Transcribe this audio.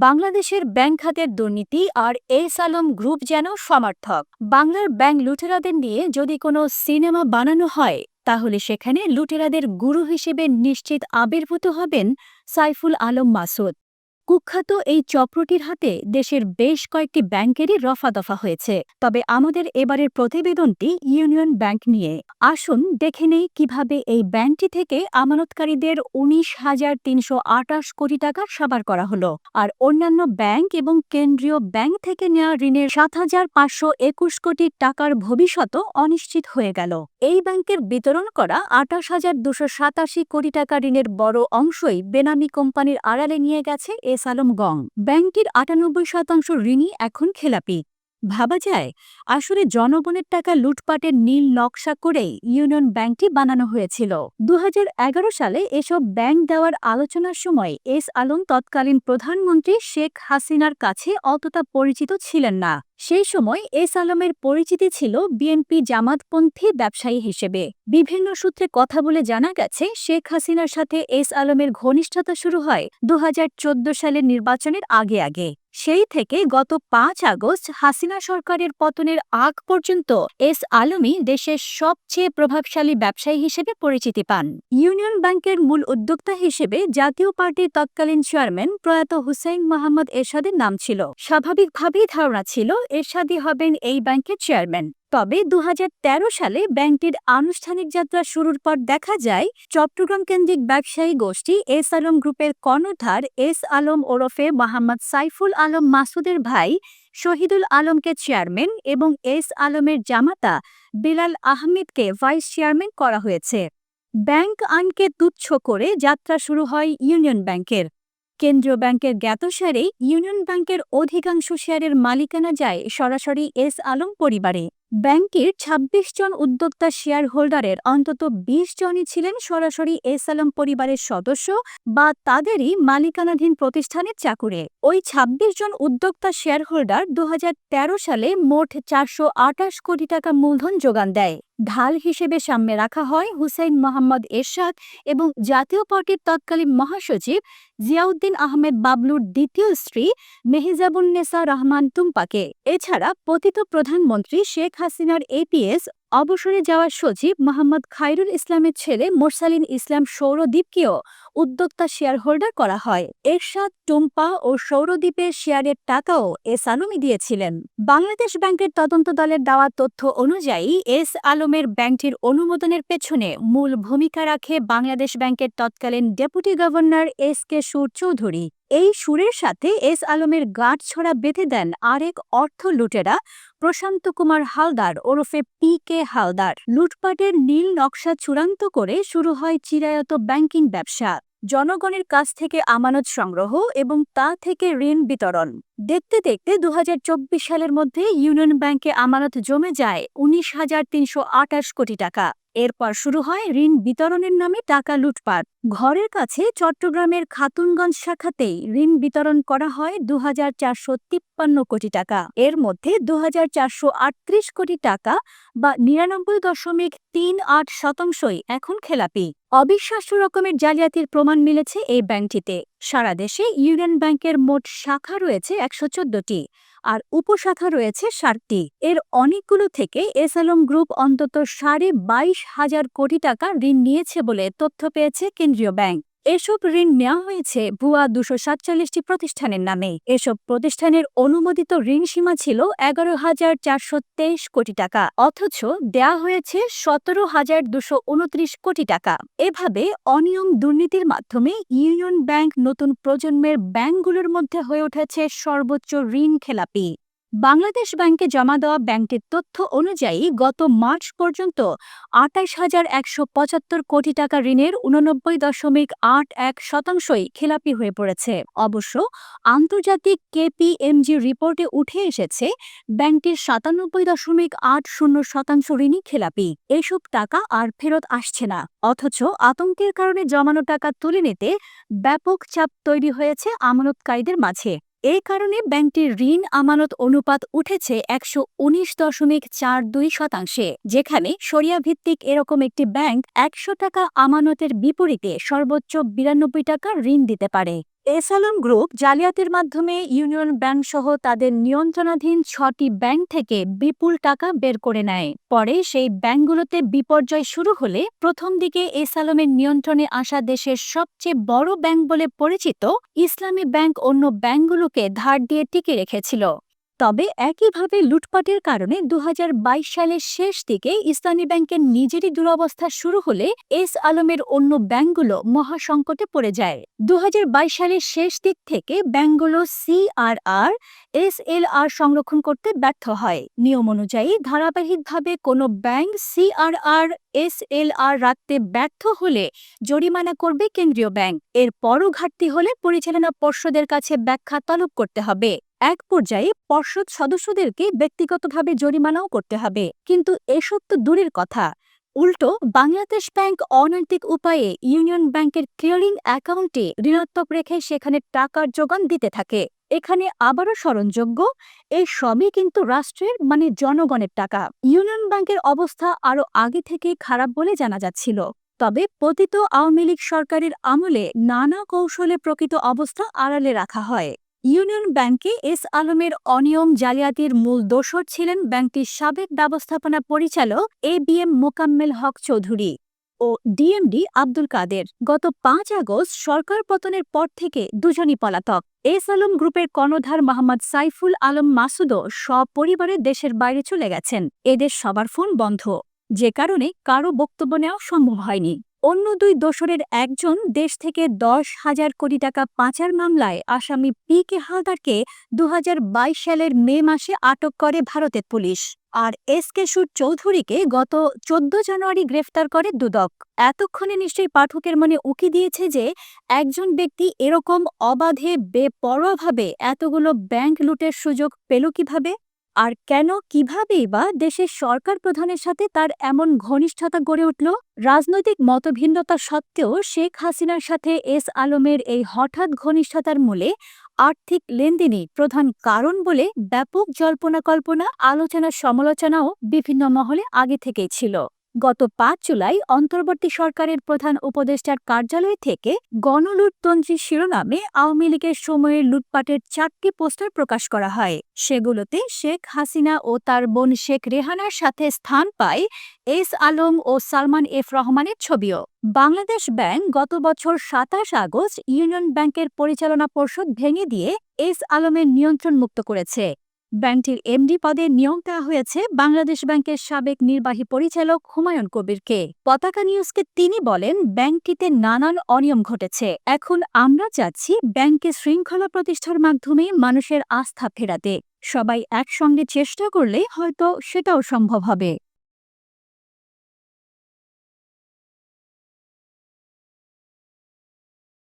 বাংলাদেশের ব্যাংক খাতের দুর্নীতি আর এস আলম গ্রুপ যেন সমর্থক। বাংলার ব্যাংক লুটেরাদের নিয়ে যদি কোনো সিনেমা বানানো হয়, তাহলে সেখানে লুটেরাদের গুরু হিসেবে নিশ্চিত আবির্ভূত হবেন সাইফুল আলম মাসুদ। কুখ্যাত এই চক্রটির হাতে দেশের বেশ কয়েকটি ব্যাংকেরই রফাদফা হয়েছে। তবে আমাদের এবারের প্রতিবেদনটি ইউনিয়ন ব্যাংক নিয়ে। আসুন দেখে নেই কীভাবে এই ব্যাংকটি থেকে আমানতকারীদের উনিশ হাজার তিনশো কোটি টাকা সাবার করা হলো। আর অন্যান্য ব্যাংক এবং কেন্দ্রীয় ব্যাংক থেকে নেওয়া ঋণের সাত হাজার পাঁচশো একুশ কোটি টাকার ভবিষ্যৎ অনিশ্চিত হয়ে গেল। এই ব্যাংকের বিতরণ করা আটাশ হাজার দুশো সাতাশি কোটি টাকা ঋণের বড় অংশই বেনামি কোম্পানির আড়ালে নিয়ে গেছে এস আলম গং। ব্যাংকটির আটানব্বই শতাংশ ঋণই এখন খেলাপি। ভাবা যায়, আসলে জনগণের টাকা লুটপাটের নীল নকশা করেই ইউনিয়ন ব্যাংকটি বানানো হয়েছিল। দু হাজার এগারো সালে এসব ব্যাংক দেওয়ার আলোচনার সময় এস আলম তৎকালীন প্রধানমন্ত্রী শেখ হাসিনার কাছে অতটা পরিচিত ছিলেন না। সেই সময় এস আলমের পরিচিতি ছিল বিএনপি জামাতপন্থী ব্যবসায়ী হিসেবে। বিভিন্ন সূত্রে কথা বলে জানা গেছে, শেখ হাসিনার সাথে এস আলমের ঘনিষ্ঠতা শুরু হয় দু হাজার চোদ্দ সালের নির্বাচনের আগে আগে। সেই থেকে গত পাঁচ আগস্ট হাসিনা সরকারের পতনের আগ পর্যন্ত এস আলমী দেশের সবচেয়ে প্রভাবশালী ব্যবসায়ী হিসেবে পরিচিতি পান। ইউনিয়ন ব্যাংকের মূল উদ্যোক্তা হিসেবে জাতীয় পার্টির তৎকালীন চেয়ারম্যান প্রয়াত হুসেইন মোহাম্মদ এরশাদের নাম ছিল। স্বাভাবিকভাবেই ধারণা ছিল এরশাদি হবেন এই ব্যাংকের চেয়ারম্যান। তবে দু হাজার তেরো সালে ব্যাংকটির আনুষ্ঠানিক যাত্রা শুরুর পর দেখা যায়, চট্টগ্রাম কেন্দ্রিক ব্যবসায়ী গোষ্ঠী এস আলম গ্রুপের কর্ণধার এস আলম ওরফে মোহাম্মদ সাইফুল আলম মাসুদের ভাই শহীদুল আলমকে চেয়ারম্যান এবং এস আলমের জামাতা বিলাল আহমেদকে ভাইস চেয়ারম্যান করা হয়েছে। ব্যাংক আইনকে তুচ্ছ করে যাত্রা শুরু হয় ইউনিয়ন ব্যাংকের। কেন্দ্রীয় ব্যাংকের জ্ঞাতসারে ইউনিয়ন ব্যাংকের অধিকাংশ শেয়ারের মালিকানা যায় সরাসরি এস আলম পরিবারে। ব্যাংকের ২৬ জন উদ্যোক্তা শেয়ার হোল্ডারের অন্তত ২০ জনই ছিলেন সরাসরি এস আলম পরিবারের সদস্য বা তাদেরই মালিকানাধীন প্রতিষ্ঠানের চাকুরে। ওই ২৬ জন উদ্যোক্তা শেয়ার হোল্ডার দু সালে মোট চারশো আটাশ কোটি টাকা মূলধন যোগান দেয়। ঢাল হিসেবে সামনে রাখা হয় হুসাইন মোহাম্মদ এরশাদ এবং জাতীয় পার্টির তৎকালীন মহাসচিব জিয়াউদ্দিন আহমেদ বাবলুর দ্বিতীয় স্ত্রী মেহিজাবুন্নেসা রহমান টুম্পাকে এছাড়া পতিত প্রধানমন্ত্রী শেখ হাসিনার এপিএস অবসরে যাওয়া সচিব মোহাম্মদ খায়রুল ইসলামের ছেলে মোরসালিন ইসলাম সৌরদ্বীপকেও উদ্যোক্তা শেয়ার হোল্ডার করা হয়। এরশাদ, টুম্পা ও সৌরদ্বীপের শেয়ারের টাকাও এস আলমই দিয়েছিলেন। বাংলাদেশ ব্যাংকের তদন্ত দলের দেওয়া তথ্য অনুযায়ী এস আলমের ব্যাংকটির অনুমোদনের পেছনে মূল ভূমিকা রাখে বাংলাদেশ ব্যাংকের তৎকালীন ডেপুটি গভর্নর এস কে সুর চৌধুরী এই সুরের সাথে এস আলমের গাঁট ছড়া বেঁধে দেন আরেক অর্থ লুটেরা প্রশান্ত কুমার হালদার ওরফে পি কে হালদার। লুটপাটের নীল নকশা চূড়ান্ত করে শুরু হয় চিরায়ত ব্যাংকিং ব্যবসা। জনগণের কাছ থেকে আমানত সংগ্রহ এবং তা থেকে ঋণ বিতরণ। দেখতে দেখতে দু হাজার চব্বিশ সালের মধ্যে ইউনিয়ন ব্যাংকে আমানত জমে যায় উনিশ হাজার তিনশো আটাশ কোটি টাকা। এরপর শুরু হয় ঋণ বিতরণের নামে টাকা লুটপাট। ঘরের কাছে চট্টগ্রামের খাতুনগঞ্জ শাখাতেই ঋণ বিতরণ করা হয় দু কোটি টাকা। এর মধ্যে দু হাজার চারশো আটত্রিশ কোটি টাকা বা নিরানব্বই দশমিক তিন আট শতাংশই এখন খেলাপি। অবিশ্বাস্য রকমের জালিয়াতির প্রমাণ মিলেছে এই ব্যাংকটিতে। সারা দেশে ইউনিয়ন ব্যাংকের মোট শাখা রয়েছে একশো আর উপশাখা রয়েছে ষাটটি। এর অনেকগুলো থেকে এসএলম গ্রুপ অন্তত সাড়ে বাইশ হাজার কোটি টাকা ঋণ নিয়েছে বলে তথ্য পেয়েছে কেন্দ্রীয় ব্যাংক। এসব ঋণ নেওয়া হয়েছে ভুয়া দুশো সাতচল্লিশটি প্রতিষ্ঠানের নামে। এসব প্রতিষ্ঠানের অনুমোদিত ঋণ সীমা ছিল এগারো হাজার চারশো তেইশ কোটি টাকা, অথচ দেয়া হয়েছে সতেরো হাজার দুশো উনত্রিশ কোটি টাকা। এভাবে অনিয়ম দুর্নীতির মাধ্যমে ইউনিয়ন ব্যাংক নতুন প্রজন্মের ব্যাংকগুলোর মধ্যে হয়ে উঠেছে সর্বোচ্চ ঋণ খেলাপি। বাংলাদেশ ব্যাংকে জমা দেওয়া ব্যাংকটির তথ্য অনুযায়ী গত মার্চ পর্যন্ত আটাইশ হাজার একশো পঁচাত্তর কোটি টাকা ঋণের উননব্বই দশমিক আট এক শতাংশই খেলাপি হয়ে পড়েছে। অবশ্য আন্তর্জাতিক কেপিএমজি রিপোর্টে উঠে এসেছে ব্যাংকটির সাতানব্বই দশমিক আট শূন্য শতাংশ ঋণই খেলাপি। এসব টাকা আর ফেরত আসছে না। অথচ আতঙ্কের কারণে জমানো টাকা তুলে নিতে ব্যাপক চাপ তৈরি হয়েছে আমানতকারীদের মাঝে। এ কারণে ব্যাংকটির ঋণ আমানত অনুপাত উঠেছে একশো উনিশ দশমিক চার দুই শতাংশে, যেখানে সরিয়া ভিত্তিক এরকম একটি ব্যাংক একশো টাকা আমানতের বিপরীতে সর্বোচ্চ বিরানব্বই টাকা ঋণ দিতে পারে। এসালম গ্রুপ জালিয়াতির মাধ্যমে ইউনিয়ন ব্যাংক সহ তাদের নিয়ন্ত্রণাধীন ছটি ব্যাংক থেকে বিপুল টাকা বের করে নেয়। পরে সেই ব্যাংকগুলোতে বিপর্যয় শুরু হলে প্রথম দিকে এসালমের নিয়ন্ত্রণে আসা দেশের সবচেয়ে বড় ব্যাংক বলে পরিচিত ইসলামী ব্যাংক অন্য ব্যাংকগুলোকে ধার দিয়ে টিকে রেখেছিল। তবে একইভাবে লুটপাটের কারণে দু হাজার বাইশ সালের শেষ দিকে ইসলামী ব্যাংকের নিজেরই দুরবস্থা শুরু হলে এস আলমের অন্য ব্যাংকগুলো মহাসংকটে পড়ে যায়। দু হাজার বাইশ সালের শেষ দিক থেকে ব্যাংকগুলো সিআরআর এসএলআর সংরক্ষণ করতে ব্যর্থ হয়। নিয়ম অনুযায়ী ধারাবাহিকভাবে কোনো ব্যাংক সিআরআর এসএলআর রাখতে ব্যর্থ হলে জরিমানা করবে কেন্দ্রীয় ব্যাংক। এর পরও ঘাটতি হলে পরিচালনা পর্ষদের কাছে ব্যাখ্যা তলব করতে হবে। এক পর্যায়ে পর্ষদ সদস্যদেরকে ব্যক্তিগতভাবে জরিমানাও করতে হবে। কিন্তু এসব তো দূরের কথা। উল্টো বাংলাদেশ ব্যাংক অনৈতিক উপায়ে ইউনিয়ন ব্যাংকের ক্লিয়ারিং অ্যাকাউন্টে ঋণাত্মক রেখে সেখানে টাকার যোগান দিতে থাকে। এখানে আবারও স্মরণযোগ্য, এই সবই কিন্তু রাষ্ট্রের মানে জনগণের টাকা। ইউনিয়ন ব্যাংকের অবস্থা আরও আগে থেকেই খারাপ বলে জানা যাচ্ছিল। তবে পতিত আওয়ামী লীগ সরকারের আমলে নানা কৌশলে প্রকৃত অবস্থা আড়ালে রাখা হয়। ইউনিয়ন ব্যাংকে এস আলমের অনিয়ম জালিয়াতির মূল দোসর ছিলেন ব্যাংকটির সাবেক ব্যবস্থাপনা পরিচালক A B M Mokammel Haque Chowdhury O DMD Abdul Kader. গত পাঁচ আগস্ট সরকার পতনের পর থেকে দুজনই পলাতক। এস আলম গ্রুপের কর্ণধার মোহাম্মদ সাইফুল আলম মাসুদও সপরিবারে দেশের বাইরে চলে গেছেন। এদের সবার ফোন বন্ধ। যে কারণে কারও বক্তব্য নেওয়া সম্ভব হয়নি। অন্য দুই দোসরের একজন দেশ থেকে দশ হাজার কোটি টাকা পাচার মামলায় আসামি পি কে হালদারকে দু হাজার বাইশ সালের মে মাসে আটক করে ভারতের পুলিশ। আর এস কে সুর চৌধুরীকে গত চোদ্দ জানুয়ারি গ্রেফতার করে দুদক। এতক্ষণে নিশ্চয়ই পাঠকের মনে উকি দিয়েছে যে, একজন ব্যক্তি এরকম অবাধে, বেপরোয়াভাবে এতগুলো ব্যাংক লুটের সুযোগ পেল কীভাবে? আর কেন, কিভাবেই বা দেশের সরকার প্রধানের সাথে তার এমন ঘনিষ্ঠতা গড়ে উঠল? রাজনৈতিক মতভিন্নতা সত্ত্বেও শেখ হাসিনার সাথে এস আলমের এই হঠাৎ ঘনিষ্ঠতার মূলে আর্থিক লেনদেনই প্রধান কারণ বলে ব্যাপক জল্পনা কল্পনা আলোচনা সমালোচনাও বিভিন্ন মহলে আগে থেকেই ছিল। গত পাঁচ জুলাই অন্তর্বর্তী সরকারের প্রধান উপদেষ্টার কার্যালয় থেকে গণলুটতন্ত্রী শিরোনামে আওয়ামী লীগের সময়ের লুটপাটের চারটি পোস্টার প্রকাশ করা হয়। সেগুলোতে শেখ হাসিনা ও তার বোন শেখ রেহানার সাথে স্থান পায় এস আলম ও সালমান এফ রহমানের ছবিও। বাংলাদেশ ব্যাংক গত বছর সাতাশ আগস্ট ইউনিয়ন ব্যাংকের পরিচালনা পর্ষদ ভেঙে দিয়ে এস আলমের নিয়ন্ত্রণ মুক্ত করেছে। ব্যাংকটির এমডি পদে নিয়োগ দেওয়া হয়েছে বাংলাদেশ ব্যাংকের সাবেক নির্বাহী পরিচালক হুমায়ুন কবিরকে। পতাকা নিউজকে তিনি বলেন, ব্যাংকটিতে নানান অনিয়ম ঘটেছে। এখন আমরা চাচ্ছি ব্যাংকে শৃঙ্খলা প্রতিষ্ঠার মাধ্যমে মানুষের আস্থা ফেরাতে। সবাই একসঙ্গে চেষ্টা করলে হয়তো সেটাও সম্ভব হবে।